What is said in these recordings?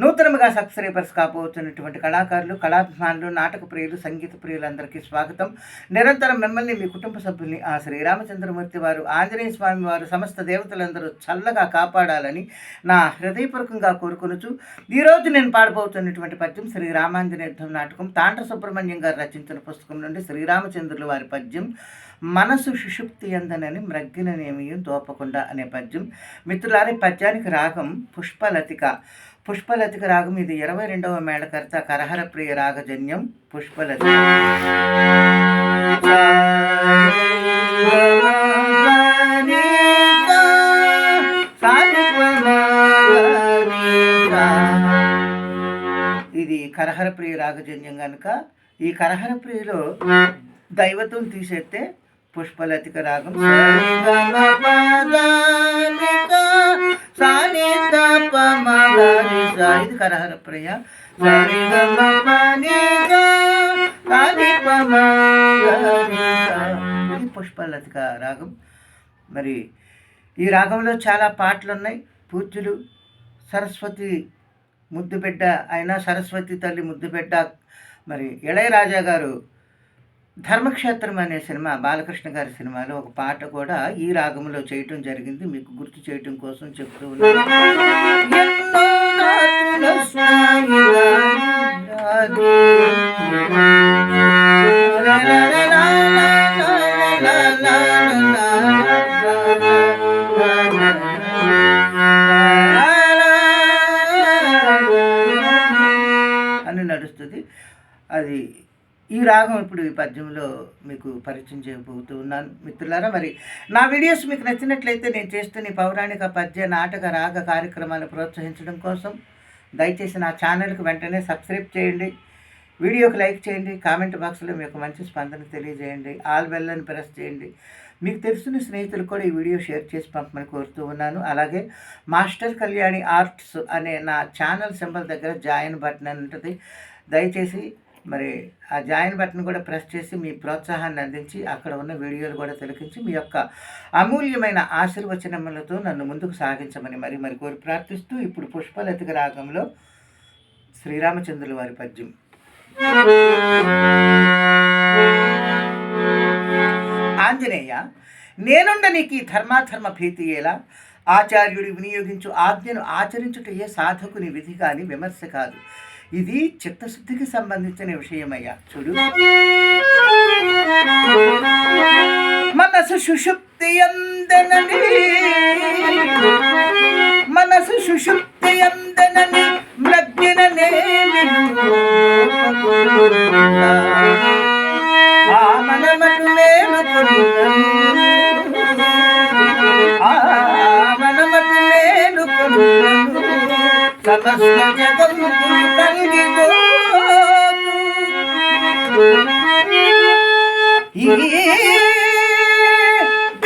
నూతనముగా subscribers కాబోతున్నటువంటి కళాకారులు కళాభిమానులు నాటక ప్రియులు సంగీత ప్రియులందరికీ స్వాగతం. నిరంతరం మిమ్మల్ని మీ కుటుంబ సభ్యుల్ని ఆ శ్రీరామచంద్రమూర్తి వారు ఆంజనేయ స్వామి వారు సమస్త దేవతలందరూ చల్లగా కాపాడాలని నా హృదయపూర్వకంగా కోరుకొనుచు ఈరోజు నేను పాడబోతున్నటువంటి పద్యం శ్రీ రామాంజనేయ నాటకం. తాండ్ర సుబ్రహ్మణ్యం గారు రచించిన పుస్తకం నుండి శ్రీరామచంద్రుల వారి పద్యం మనసు సుషుప్తి అందనని మ్రగ్గిననేమియం దోపకుండా అనే పద్యం. మిత్రులారి పద్యానికి రాగం పుష్పలతిక. పుష్పలతిక రాగం. ఇది ఇరవై రెండవ మేళకర్త కరహర ప్రియ రాగజన్యం పుష్పలతి. ఇది కరహర ప్రియ రాగజన్యం కనుక ఈ కరహర ప్రియలో దైవత్వం తీసేస్తే పుష్పలతిక రాగం. ఇది కరహర ప్రియ ఇది పుష్పలతిక రాగం. మరి ఈ రాగంలో చాలా పాటలు ఉన్నాయి పూజ్యులు సరస్వతి ముద్దుబిడ్డ అయిన సరస్వతి తల్లి ముద్దుబిడ్డ మరి ఇళయరాజా గారు ధర్మక్షేత్రం అనే సినిమా బాలకృష్ణ గారి సినిమాలో ఒక పాట కూడా ఈ రాగంలో చేయటం జరిగింది. మీకు గుర్తు చేయటం కోసం చెప్తూ అని నడుస్తుంది. అది ఈ రాగం ఇప్పుడు ఈ పద్యంలో మీకు పరిచయం చేయబోతూ ఉన్నాను. మిత్రులారా మరి నా వీడియోస్ మీకు నచ్చినట్లయితే నేను చేస్తున్న పౌరాణిక పద్య నాటక రాగ కార్యక్రమాలను ప్రోత్సహించడం కోసం దయచేసి నా ఛానల్కి వెంటనే సబ్స్క్రైబ్ చేయండి. వీడియోకి లైక్ చేయండి. కామెంట్ బాక్స్లో మీకు మంచి స్పందన తెలియజేయండి. ఆల్ బెల్ అని ప్రెస్ చేయండి. మీకు తెలిసిన స్నేహితులు కూడా ఈ వీడియో షేర్ చేసి పంపమని కోరుతూ ఉన్నాను. అలాగే మాస్టర్ కళ్యాణి ఆర్ట్స్ అనే నా ఛానల్ సింబల్ దగ్గర జాయిన్ బటన్ అని ఉంటుంది దయచేసి మరి ఆ జాయిన్ బటన్ కూడా ప్రెస్ చేసి మీ ప్రోత్సాహాన్ని అందించి అక్కడ ఉన్న వీడియోలు కూడా తిలకించి మీ యొక్క అమూల్యమైన ఆశీర్వచనములతో నన్ను ముందుకు సాగించమని మరి మరి కోరి ప్రార్థిస్తూ ఇప్పుడు పుష్పలతిక రాగంలో శ్రీరామచంద్రుల వారి పద్యం. ఆంజనేయ నేనుండ నీకు ఈ ధర్మాధర్మ భీతి ఎలా? ఆచార్యుడు వినియోగించు ఆజ్ఞను ఆచరించుటయే సాధకుని విధి కానీ విమర్శ కాదు. ఇది చిత్తశుద్ధికి సంబంధించిన విషయమయ్యా చూడు మనసు సుషుప్తి అందనని మనసు సుషుప్తి అందనని మ్రగ్గిన ఆ మనమటు మేలుకొనున్నను. ఆ మనమటు మేలుకొనున్నను. సమస్త జగము దిగి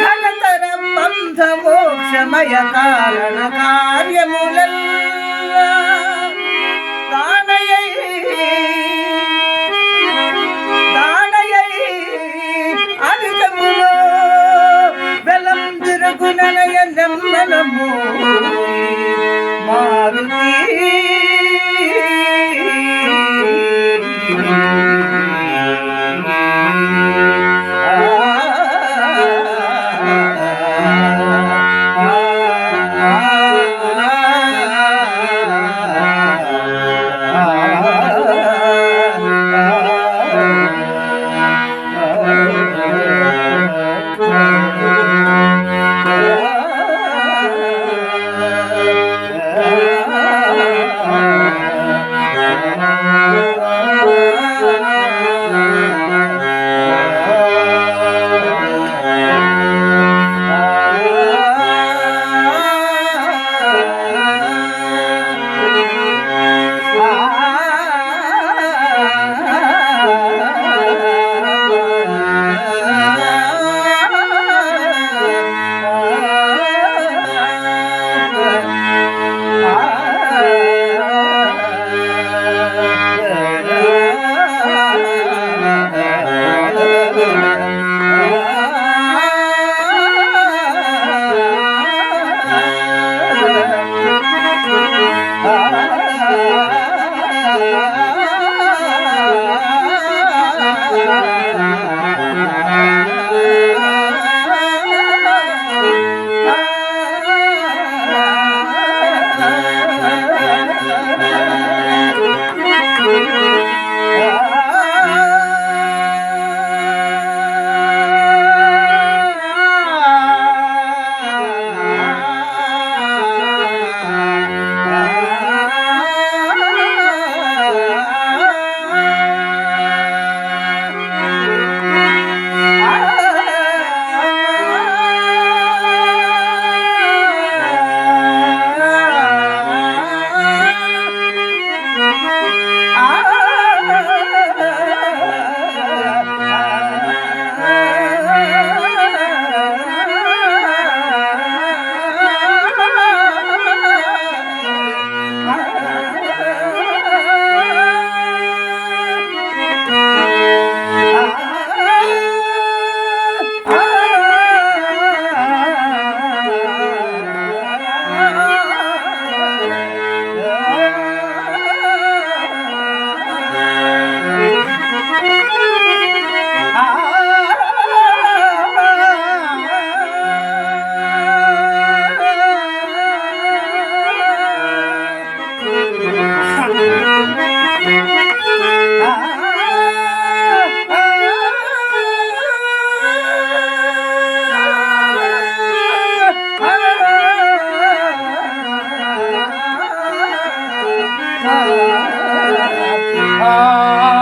ఘనతరం అంధ మోక్షమయ కారణ కార్యముల. Ah